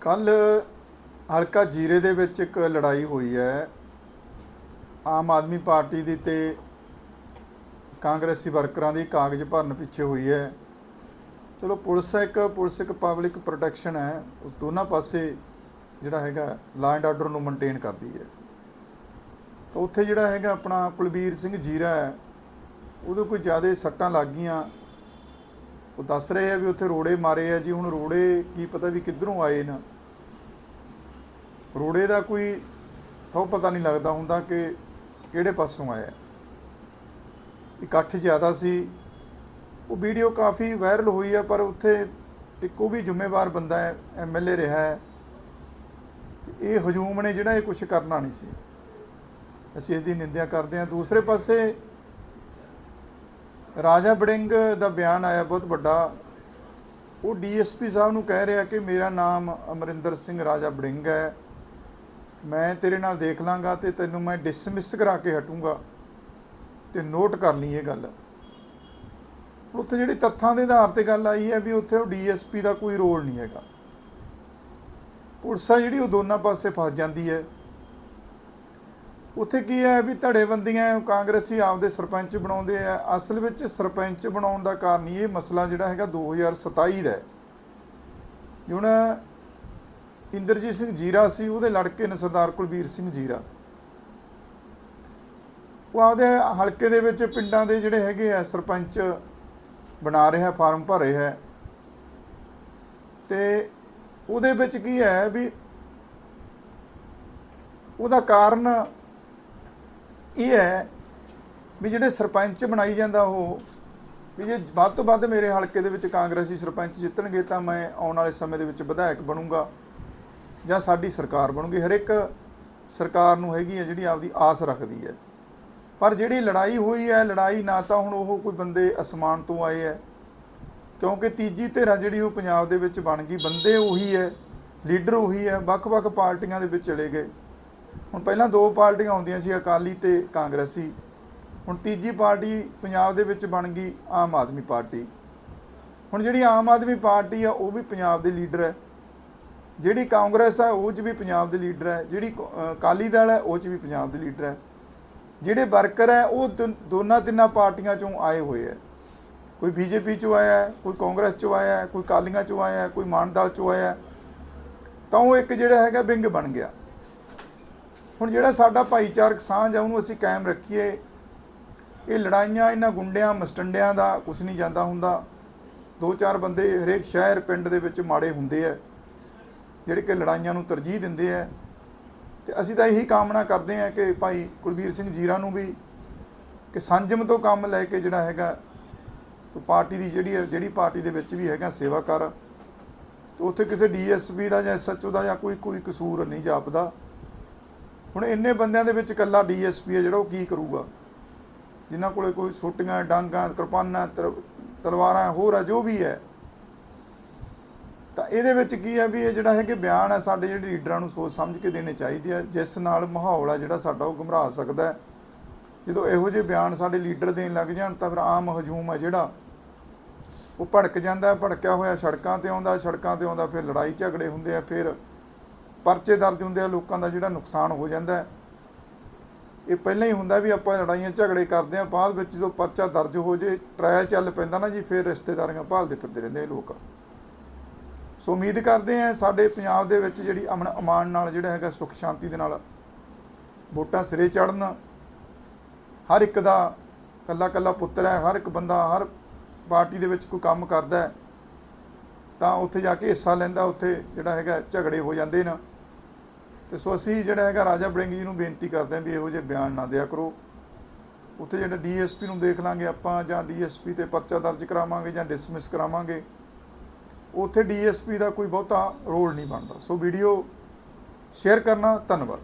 ਕੱਲ ਹਲਕਾ ਜੀਰੇ ਦੇ ਵਿੱਚ ਇੱਕ ਲੜਾਈ ਹੋਈ ਹੈ। ਆਮ ਆਦਮੀ ਪਾਰਟੀ ਦੀ ਤੇ ਕਾਂਗਰਸੀ ਵਰਕਰਾਂ ਦੀ ਕਾਗਜ਼ ਭਰਨ ਪਿੱਛੇ ਹੋਈ ਹੈ। ਚਲੋ ਪੁਲਿਸ ਹੈ ਇੱਕ, ਪੁਲਿਸ ਇੱਕ ਪਬਲਿਕ ਪ੍ਰੋਟੈਕਸ਼ਨ ਹੈ। ਦੋਨਾਂ ਪਾਸੇ ਜਿਹੜਾ ਹੈਗਾ ਲਾ ਐਂਡ ਆਰਡਰ ਨੂੰ ਮੇਨਟੇਨ ਕਰਦੀ ਹੈ। ਤਾਂ ਉੱਥੇ ਜਿਹੜਾ ਹੈਗਾ ਆਪਣਾ ਕੁਲਬੀਰ ਸਿੰਘ ਜੀਰਾ ਹੈ, ਉਹਦੇ ਕੋਈ ਜ਼ਿਆਦਾ ਸੱਟਾਂ ਲੱਗ ਗਈਆਂ ਉਹ ਦੱਸ ਰਹੇ ਆ ਵੀ ਉੱਥੇ ਰੋੜੇ ਮਾਰੇ ਆ ਜੀ, ਹੁਣ ਰੋੜੇ ਕੀ ਪਤਾ ਵੀ ਕਿੱਧਰੋਂ ਆਏ ਨਾ। ਰੋੜੇ ਦਾ ਕੋਈ ਤਾਂ ਪਤਾ ਨਹੀਂ ਲੱਗਦਾ ਹੁੰਦਾ ਕਿ ਕਿਹੜੇ ਪਾਸੋਂ ਆਇਆ ਇਕੱਠ ਜ਼ਿਆਦਾ ਸੀ। ਉਹ ਵੀਡੀਓ ਕਾਫੀ ਵਾਇਰਲ ਹੋਈ ਹੈ ਪਰ ਉੱਥੇ ਇੱਕੋ ਵੀ ਜ਼ਿੰਮੇਵਾਰ ਬੰਦਾ ਹੈ ਐਮਐਲਏ ਰਿਹਾ ਹੈ। ਇਹ ਹਜੂਮ ਨੇ ਜਿਹੜਾ ਇਹ ਕੁਝ ਕਰਨਾ ਨਹੀਂ ਸੀ। ਅਸੀਂ ਇਹਦੀ ਨਿੰਦਿਆ ਕਰਦੇ ਹਾਂ। ਦੂਸਰੇ ਪਾਸੇ ਰਾਜਾ ਬੜਿੰਗ ਦਾ ਬਿਆਨ ਆਇਆ ਬਹੁਤ ਵੱਡਾ। ਉਹ ਡੀਐਸਪੀ ਸਾਹਿਬ ਨੂੰ ਕਹਿ ਰਿਹਾ ਕਿ ਮੇਰਾ ਨਾਮ ਅਮਰਿੰਦਰ ਸਿੰਘ ਰਾਜਾ ਬੜਿੰਗ ਹੈ। ਮੈਂ ਤੇਰੇ ਨਾਲ ਦੇਖ ਲਾਂਗਾ ਤੇ ਤੈਨੂੰ ਮੈਂ ਡਿਸਮਿਸ ਕਰਾ ਕੇ ਹਟੂੰਗਾ ਤੇ ਨੋਟ ਕਰ ਲਈ ਇਹ ਗੱਲ। ਉੱਥੇ ਜਿਹੜੀ ਤੱਥਾਂ ਦੇ ਆਧਾਰ ਤੇ ਗੱਲ ਆਈ ਹੈ ਵੀ ਉੱਥੇ ਉਹ ਡੀਐਸਪੀ ਦਾ ਕੋਈ ਰੋਲ ਨਹੀਂ ਹੈਗਾ। ਪੁਲਿਸ ਆ ਜਿਹੜੀ ਉਹ ਦੋਨਾਂ ਪਾਸੇ ਫਸ ਜਾਂਦੀ ਹੈ। ਉੱਥੇ ਕੀ ਹੈ ਵੀ ਧੜੇਬੰਦੀਆਂ ਕਾਂਗਰਸੀ ਆਪਦੇ ਸਰਪੰਚ ਬਣਾਉਂਦੇ ਆ। ਅਸਲ ਵਿੱਚ ਸਰਪੰਚ ਬਣਾਉਣ ਦਾ ਕਾਰਨ ਇਹ ਮਸਲਾ ਜਿਹੜਾ ਹੈਗਾ 2027 ਦਾ ਹੁਣ ਇੰਦਰਜੀਤ ਸਿੰਘ ਜੀਰਾ ਸੀ, ਉਹਦੇ ਲੜਕੇ ਨੇ ਸਰਦਾਰ ਕੁਲਬੀਰ ਸਿੰਘ ਜੀਰਾ। ਉਹ ਆਪਦੇ ਹਲਕੇ ਦੇ ਵਿੱਚ ਪਿੰਡਾਂ ਦੇ ਜਿਹੜੇ ਹੈਗੇ ਆ ਸਰਪੰਚ ਬਣਾ ਰਿਹਾ, ਫਾਰਮ ਭਰ ਰਿਹਾ ਹੈ। ਤੇ ਉਹਦੇ ਵਿੱਚ ਕੀ ਹੈ ਵੀ ਉਹਦਾ ਕਾਰਨ ਇਹ ਹੈ ਵੀ ਜਿਹੜੇ ਸਰਪੰਚ ਬਣਾਈ ਜਾਂਦਾ ਉਹ, ਵੀ ਜੇ ਵੱਧ ਤੋਂ ਵੱਧ ਮੇਰੇ ਹਲਕੇ ਦੇ ਵਿੱਚ ਕਾਂਗਰਸੀ ਸਰਪੰਚ ਜਿੱਤਣਗੇ ਤਾਂ ਮੈਂ ਆਉਣ ਵਾਲੇ ਸਮੇਂ ਦੇ ਵਿੱਚ ਵਿਧਾਇਕ ਬਣੂੰਗਾ ਜਾਂ ਸਾਡੀ ਸਰਕਾਰ ਬਣੂਗੀ। ਹਰ ਇੱਕ ਸਰਕਾਰ ਨੂੰ ਹੈਗੀ ਹੈ ਜਿਹੜੀ ਆਪਦੀ ਆਸ ਰੱਖਦੀ ਹੈ। ਪਰ ਜਿਹੜੀ ਲੜਾਈ ਹੋਈ ਹੈ, ਲੜਾਈ ਨਾ ਤਾਂ ਹੁਣ ਉਹ ਕੋਈ ਬੰਦੇ ਅਸਮਾਨ ਤੋਂ ਆਏ ਹੈ, ਕਿਉਂਕਿ ਤੀਜੀ ਧਿਰਾਂ ਜਿਹੜੀ ਉਹ ਪੰਜਾਬ ਦੇ ਵਿੱਚ ਬਣ ਗਈ, ਬੰਦੇ ਉਹੀ ਹੈ, ਲੀਡਰ ਉਹੀ ਹੈ, ਵੱਖ-ਵੱਖ ਪਾਰਟੀਆਂ ਦੇ ਵਿੱਚ ਚਲੇ ਗਏ। ਹੁਣ ਪਹਿਲਾਂ ਦੋ ਪਾਰਟੀਆਂ ਆਉਂਦੀਆਂ ਸੀ, ਅਕਾਲੀ ਤੇ ਕਾਂਗਰਸੀ। ਹੁਣ ਤੀਜੀ ਪਾਰਟੀ ਪੰਜਾਬ ਦੇ ਵਿੱਚ ਬਣ ਗਈ, ਆਮ ਆਦਮੀ ਪਾਰਟੀ। ਹੁਣ ਜਿਹੜੀ ਆਮ ਆਦਮੀ ਪਾਰਟੀ ਆ, ਉਹ ਵੀ ਪੰਜਾਬ ਦੇ ਲੀਡਰ ਹੈ। ਜਿਹੜੀ ਕਾਂਗਰਸ ਹੈ ਉਹ 'ਚ ਵੀ ਪੰਜਾਬ ਦੇ ਲੀਡਰ ਹੈ। ਜਿਹੜੀ ਕ- ਅਕਾਲੀ ਦਲ ਹੈ, ਉਹ 'ਚ ਵੀ ਪੰਜਾਬ ਦੇ ਲੀਡਰ ਹੈ। ਜਿਹੜੇ ਵਰਕਰ ਹੈ, ਉਹ ਦੋਨਾਂ ਤਿੰਨਾਂ ਪਾਰਟੀਆਂ ਚੋਂ ਆਏ ਹੋਏ ਹੈ। ਕੋਈ ਬੀਜੇਪੀ ਚੋਂ ਆਇਆ ਹੈ, ਕੋਈ ਕਾਂਗਰਸ ਚੋਂ ਆਇਆ ਹੈ, ਕੋਈ ਕਾਲੀਆਂ ਚੋਂ ਆਇਆ ਹੈ, ਕੋਈ ਮਾਨ ਦਲ ਚੋਂ ਆਇਆ ਹੈ। ਤਾਂ ਉਹ ਇੱਕ ਜਿਹੜਾ ਹੈਗਾ ਵਿੰਗ ਬਣ ਗਿਆ। ਹੁਣ ਜਿਹੜਾ ਸਾਡਾ ਭਾਈਚਾਰਕ ਸਾਂਝ ਆ, ਉਹਨੂੰ ਅਸੀਂ ਕਾਇਮ ਰੱਖੀਏ। ਇਹ ਲੜਾਈਆਂ, ਇਹਨਾਂ ਗੁੰਡਿਆਂ, ਮਸਟੰਡਿਆਂ ਦਾ ਕੁਝ ਨਹੀਂ ਜਾਂਦਾ ਹੁੰਦਾ। ਦੋ ਚਾਰ ਬੰਦੇ ਹਰੇਕ ਸ਼ਹਿਰ, ਪਿੰਡ ਦੇ ਵਿੱਚ ਮਾੜੇ ਹੁੰਦੇ ਆ, ਜਿਹੜੇ ਕਿ ਲੜਾਈਆਂ ਨੂੰ ਤਰਜੀਹ ਦਿੰਦੇ ਆ। ਤੇ ਅਸੀਂ ਤਾਂ ਇਹੀ ਕਾਮਨਾ ਕਰਦੇ ਆ ਕਿ ਭਾਈ ਕੁਲਬੀਰ ਸਿੰਘ ਜੀਰਾ ਨੂੰ ਵੀ ਕਿ ਸੰਜਮ ਤੋਂ ਕੰਮ ਲੈ ਕੇ ਜਿਹੜਾ ਹੈਗਾ, ਤੂੰ ਪਾਰਟੀ ਦੀ ਜਿਹੜੀ ਜਿਹੜੀ ਪਾਰਟੀ ਦੇ ਵਿੱਚ ਵੀ ਹੈਗਾ, ਸੇਵਾ ਕਰ। ਉੱਥੇ ਕਿਸੇ ਡੀਐਸਪੀ ਦਾ ਜਾਂ ਐਸਐਚਓ ਦਾ ਜਾਂ ਕੋਈ ਕੋਈ ਕਸੂਰ ਨਹੀਂ ਜਾਪਦਾ। ਹੁਣ ਇੰਨੇ ਬੰਦਿਆਂ ਦੇ ਵਿੱਚ ਇਕੱਲਾ ਡੀਐਸਪੀ ਹੈ, ਜਿਹੜਾ ਉਹ ਕੀ ਕਰੂਗਾ? ਜਿਨ੍ਹਾਂ ਕੋਲੇ ਕੋਈ ਛੋਟੀਆਂ ਡਾਂਗਾਂ, ਕਿਰਪਾਨਾਂ, ਤਰ- ਤਲਵਾਰਾਂ, ਹੋਰ ਆ ਜੋ ਵੀ ਹੈ। ਤਾਂ ਇਹਦੇ ਵਿੱਚ ਕੀ ਹੈ ਵੀ ਇਹ ਜਿਹੜਾ ਹੈ ਕਿ ਬਿਆਨ ਹੈ, ਸਾਡੇ ਜਿਹੜੇ ਲੀਡਰਾਂ ਨੂੰ ਸੋਚ ਸਮਝ ਕੇ ਦੇਣੇ ਚਾਹੀਦੇ ਆ, ਜਿਸ ਨਾਲ ਮਾਹੌਲ ਆ ਜਿਹੜਾ ਸਾਡਾ ਉਹ ਘਮਰਾ ਸਕਦਾ ਹੈ। ਜਦੋਂ ਇਹੋ ਜਿਹੇ ਬਿਆਨ ਸਾਡੇ ਲੀਡਰ ਦੇਣ ਲੱਗ ਜਾਣ, ਤਾਂ ਫਿਰ ਆਮ ਹਜੂਮ ਹੈ ਜਿਹੜਾ ਉਹ ਭੜਕ ਜਾਂਦਾ, ਭੜਕਿਆ ਹੋਇਆ ਸੜਕਾਂ ਤੇ ਆਉਂਦਾ, ਸੜਕਾਂ ਤੇ ਆਉਂਦਾ, ਫਿਰ ਲੜਾਈ ਝਗੜੇ ਹੁੰਦੇ ਆ, ਫਿਰ ਪਰਚੇ ਦਰਜ ਹੁੰਦੇ ਆ, ਲੋਕਾਂ ਦਾ ਜਿਹੜਾ ਨੁਕਸਾਨ ਹੋ ਜਾਂਦਾ ਹੈ। ਇਹ ਪਹਿਲਾਂ ਹੀ ਹੁੰਦਾ ਵੀ ਆਪਾਂ ਲੜਾਈਆਂ, ਝਗੜੇ ਕਰਦੇ ਆ ਬਾਅਦ ਵਿੱਚ ਜਦੋਂ ਪਰਚਾ ਦਰਜ ਹੋ ਜੇ ਟ੍ਰਾਇਲ ਚੱਲ ਪੈਂਦਾ ਨਾ ਜੀ, ਫਿਰ ਰਿਸ਼ਤੇਦਾਰੀਆਂ ਭਾਲਦੇ ਫਿਰਦੇ ਰਹਿੰਦੇ ਲੋਕ। ਸੋ ਉਮੀਦ ਕਰਦੇ ਆ ਸਾਡੇ ਪੰਜਾਬ ਦੇ ਵਿੱਚ ਜਿਹੜੀ ਅਮਨ ਅਮਾਨ ਨਾਲ ਜਿਹੜਾ ਹੈਗਾ ਸੁਖ ਸ਼ਾਂਤੀ ਦੇ ਨਾਲ ਵੋਟਾਂ ਸਿਰੇ ਚੜਨ ਹਰ ਇੱਕ ਦਾ ਕੱਲਾ ਕੱਲਾ ਪੁੱਤਰ ਹੈ, ਹਰ ਇੱਕ ਬੰਦਾ ਹਰ ਪਾਰਟੀ ਦੇ ਵਿੱਚ ਕੋਈ ਕੰਮ ਕਰਦਾ ਤਾਂ ਉੱਥੇ ਜਾ ਕੇ ਹਿੱਸਾ ਲੈਂਦਾ, ਉੱਥੇ ਜਿਹੜਾ ਹੈਗਾ ਝਗੜੇ ਹੋ ਜਾਂਦੇ ਨੇ। ਤੇ ਸੋ ਅਸੀਂ ਜਿਹੜਾ ਹੈਗਾ ਰਾਜਾ ਬੜਿੰਗ ਜੀ ਨੂੰ ਬੇਨਤੀ ਕਰਦੇ ਹਾਂ ਵੀ ਇਹੋ ਜਿਹੇ ਬਿਆਨ ਨਾ ਦਿਆ ਕਰੋ। ਉੱਥੇ ਜਿਹੜਾ ਡੀਐਸਪੀ ਨੂੰ ਦੇਖ ਲਾਂਗੇ ਆਪਾਂ ਜਾਂ ਡੀਐਸਪੀ ਤੇ ਪਰਚਾ ਦਰਜ ਕਰਾਵਾਂਗੇ ਜਾਂ ਡਿਸਮਿਸ ਕਰਾਵਾਂਗੇ, ਉੱਥੇ ਡੀਐਸਪੀ ਦਾ ਕੋਈ ਬਹੁਤਾ ਰੋਲ ਨਹੀਂ ਬਣਦਾ। ਸੋ ਵੀਡੀਓ ਸ਼ੇਅਰ ਕਰਨਾ, ਧੰਨਵਾਦ।